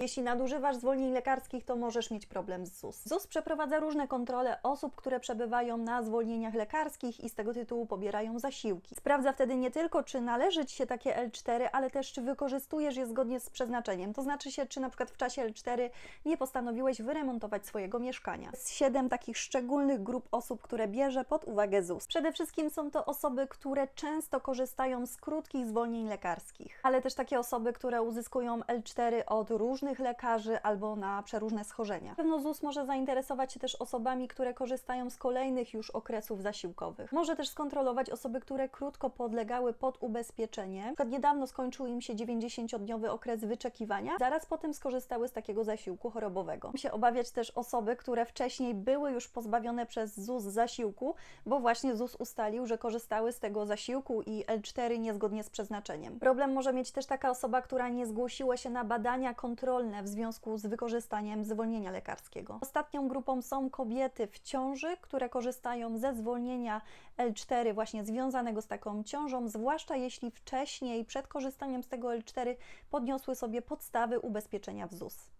Jeśli nadużywasz zwolnień lekarskich, to możesz mieć problem z ZUS. ZUS przeprowadza różne kontrole osób, które przebywają na zwolnieniach lekarskich i z tego tytułu pobierają zasiłki. Sprawdza wtedy nie tylko, czy należy Ci się takie L4, ale też, czy wykorzystujesz je zgodnie z przeznaczeniem. To znaczy się, czy na przykład w czasie L4 nie postanowiłeś wyremontować swojego mieszkania. Jest siedem takich szczególnych grup osób, które bierze pod uwagę ZUS. Przede wszystkim są to osoby, które często korzystają z krótkich zwolnień lekarskich, ale też takie osoby, które uzyskują L4 od różnych lekarzy albo na przeróżne schorzenia. Pewno ZUS może zainteresować się też osobami, które korzystają z kolejnych już okresów zasiłkowych. Może też skontrolować osoby, które krótko podlegały pod ubezpieczenie. Na niedawno skończył im się 90-dniowy okres wyczekiwania, zaraz potem skorzystały z takiego zasiłku chorobowego. Musi się obawiać też osoby, które wcześniej były już pozbawione przez ZUS zasiłku, bo właśnie ZUS ustalił, że korzystały z tego zasiłku i L4 niezgodnie z przeznaczeniem. Problem może mieć też taka osoba, która nie zgłosiła się na badania kontrolne w związku z wykorzystaniem zwolnienia lekarskiego. Ostatnią grupą są kobiety w ciąży, które korzystają ze zwolnienia L4 właśnie związanego z taką ciążą, zwłaszcza jeśli wcześniej przed korzystaniem z tego L4 podniosły sobie podstawy ubezpieczenia w ZUS.